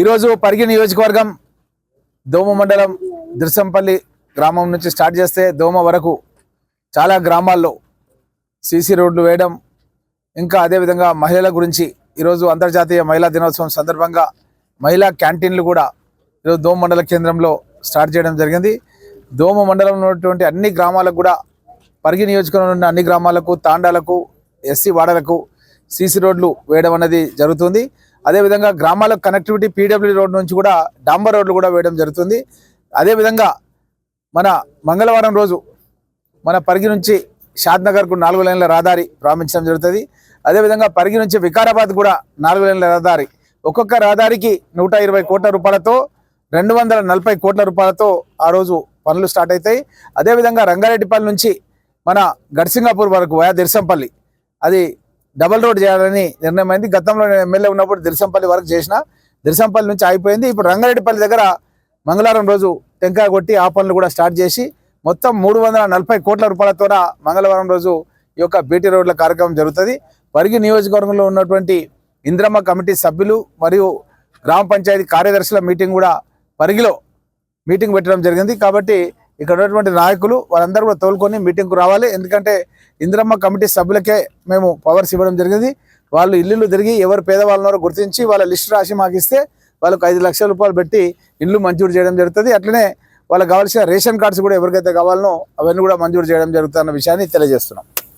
ఈరోజు పరిగి నియోజకవర్గం దోమ మండలం దిర్సంపల్లి గ్రామం నుంచి స్టార్ట్ చేస్తే దోమ వరకు చాలా గ్రామాల్లో సీసీ రోడ్లు వేయడం ఇంకా అదేవిధంగా మహిళల గురించి ఈరోజు అంతర్జాతీయ మహిళా దినోత్సవం సందర్భంగా మహిళా క్యాంటీన్లు కూడా ఈరోజు దోమ మండల కేంద్రంలో స్టార్ట్ చేయడం జరిగింది. దోమ మండలంలో ఉన్నటువంటి అన్ని గ్రామాలకు కూడా పరిగి నియోజకవర్గంలో ఉన్న అన్ని గ్రామాలకు తాండాలకు ఎస్సీ వాడలకు సీసీ రోడ్లు వేయడం అనేది జరుగుతుంది. అదేవిధంగా గ్రామాలకు కనెక్టివిటీ పీడబ్ల్యూ రోడ్ నుంచి కూడా డాంబర్ రోడ్లు కూడా వేయడం జరుగుతుంది. అదేవిధంగా మన మంగళవారం రోజు మన పరిగి నుంచి షాద్నగర్కు నాలుగు లైన్ల రహదారి ప్రారంభించడం జరుగుతుంది. అదేవిధంగా పరిగి నుంచి వికారాబాద్ కూడా నాలుగు లైన్ల రహదారి. ఒక్కొక్క రహదారికి నూట ఇరవై కోట్ల రూపాయలతో రెండు వందల నలభై కోట్ల రూపాయలతో ఆ రోజు పనులు స్టార్ట్ అవుతాయి అదేవిధంగా రంగారెడ్డిపల్లి నుంచి మన గడ్సింగాపూర్ వరకు వయా దిర్సంపల్లి అది డబల్ రోడ్ చేయాలని నిర్ణయం అయింది గతంలో ఎమ్మెల్యే ఉన్నప్పుడు దిరిసంపల్లి వరకు చేసిన. దిరిసంపల్లి నుంచి అయిపోయింది ఇప్పుడు రంగారెడ్డిపల్లి దగ్గర మంగళవారం రోజు టెంకాయ కొట్టి ఆ పనులు కూడా స్టార్ట్ చేసి మొత్తం మూడు వందల నలభై కోట్ల రూపాయలతో మంగళవారం రోజు ఈ యొక్క బీటీ రోడ్ల కార్యక్రమం జరుగుతుంది. పరిగి నియోజకవర్గంలో ఉన్నటువంటి ఇంద్రమ్మ కమిటీ సభ్యులు మరియు గ్రామ పంచాయతీ కార్యదర్శుల మీటింగ్ కూడా పరిగిలో మీటింగ్ పెట్టడం జరిగింది. కాబట్టి ఇక్కడ ఉన్నటువంటి నాయకులు వాళ్ళందరూ కూడా తోలుకొని మీటింగ్కు రావాలి. ఎందుకంటే ఇందిరమ్మ కమిటీ సభ్యులకే మేము పవర్స్ ఇవ్వడం జరిగింది. వాళ్ళు ఇల్లు తిరిగి ఎవరు పేదవాళ్ళు ఉన్నారో గుర్తించి వాళ్ళ లిస్ట్ రాసి మాకు ఇస్తే వాళ్ళకు ఐదు లక్షల రూపాయలు పెట్టి ఇల్లు మంజూరు చేయడం జరుగుతుంది. అట్లనే వాళ్ళకి కావాల్సిన రేషన్ కార్డ్స్ కూడా ఎవరికైతే కావాలనో అవన్నీ కూడా మంజూరు చేయడం జరుగుతున్న విషయాన్ని తెలియజేస్తున్నాం.